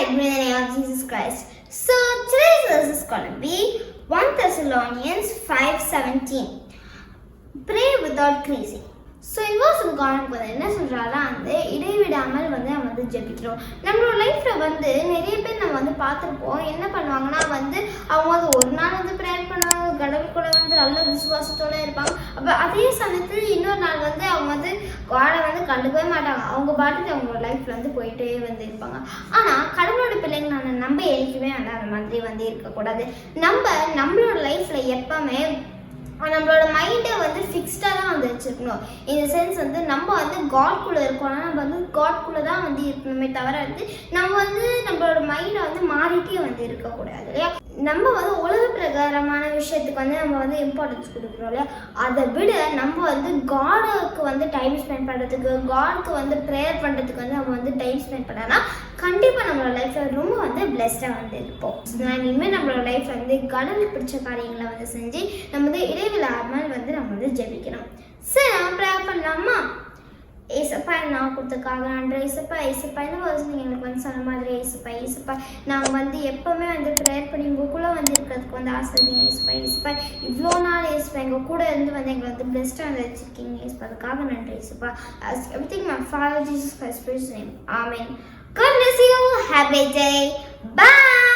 Christ. So today's verse is going to be 1 Thessalonians 5:17. Pray without creasing. So invasion காரணம் வந்து என்ன சொல்கிறாரா வந்து இடைவிடாமல் வந்து நம்ம வந்து ஜெபிக்கிறோம் நம்மளோட லைஃப்பில் வந்து நிறைய பேர் நம்ம வந்து பார்த்துருப்போம் என்ன பண்ணுவாங்கன்னா வந்து அவங்க வந்து ஒரு நாள் வந்து ப்ரேயர் பண்ணுவாங்க கடவுள் கூட வந்து நல்ல விசுவாசத்தோட இருப்பாங்க அப்போ அதே சமயத்தில் இன்னொரு நாள் வந்து அவங்க வந்து காடை வந்து கண்டுக்கவே மாட்டாங்க அவங்க பாட்டுக்கு அவங்களோட லைஃப்பில் வந்து போயிட்டே வந்து இருப்பாங்க ஆனால் கடவுளோட பிள்ளைங்க நான் நம்ம என்றைக்குமே வந்து அந்த மாதிரி வந்து இருக்கக்கூடாது. நம்ம நம்மளோட லைஃப்பில் எப்பவுமே நம்மளோட மைண்டை வந்து ஃபிக்ஸ்டாக தான் வந்து வச்சுருக்கணும். இந்த சென்ஸ் வந்து நம்ம வந்து காட்குள்ளே இருக்கோம்னா நம்ம வந்து காட்குள்ளே தான் வந்து இருக்கணுமே தவிர வந்து நம்ம வந்து நம்மளோட மைண்டை வந்து மாறிட்டே வந்து இருக்கக்கூடாது இல்லையா? நம்ம வந்து உலக பிரகாரமான விஷயத்துக்கு வந்து நம்ம வந்து இம்பார்ட்டன்ஸ் கொடுக்குறோம் இல்லையா? அதை விட நம்ம வந்து காடுக்கு வந்து டைம் ஸ்பெண்ட் பண்ணுறதுக்கு காட்க்கு வந்து ப்ரேயர் பண்ணுறதுக்கு வந்து நம்ம வந்து டைம் ஸ்பெண்ட் பண்ணனா கண்டிப்பாக நம்மளோட லைஃப்பில் ரொம்ப வந்து பிளெஸ்டாக வந்து இருப்போம். நான் இனிமேல் நம்மளோட லைஃப் வந்து கடவுள் பிடிச்ச காரியங்களை வந்து செஞ்சு நம்ம வந்து இடைவிடாமல் வந்து நம்ம வந்து ஜெபிக்கணும். சரி நம்ம ப்ரேயர் பண்ணலாமா? ஏசப்பா நான் கொடுத்ததுக்காக நன்றி. ஏசப்பா ஏசப்பா இந்த வருஷம் நீங்கள் எனக்கு வந்து சொன்ன மாதிரி ஏசப்பா ஏசப்பா நாங்கள் வந்து எப்போவுமே வந்து ப்ரேயர் பண்ணி உங்களுக்குள்ளே வந்து இருக்கிறதுக்கு வந்து ஆசைங்க ஏசப்பா ஏசப்பா இவ்வளோ நாள் ஏசப்பா எங்கள் கூட இருந்து வந்து எங்களை வந்து பெஸ்ட்டாக வந்து வச்சுருக்கீங்க. ஏசப்பா அதுக்காக நன்றி ஏசப்பா everything my father Jesus Christ name amen God bless you happy day bye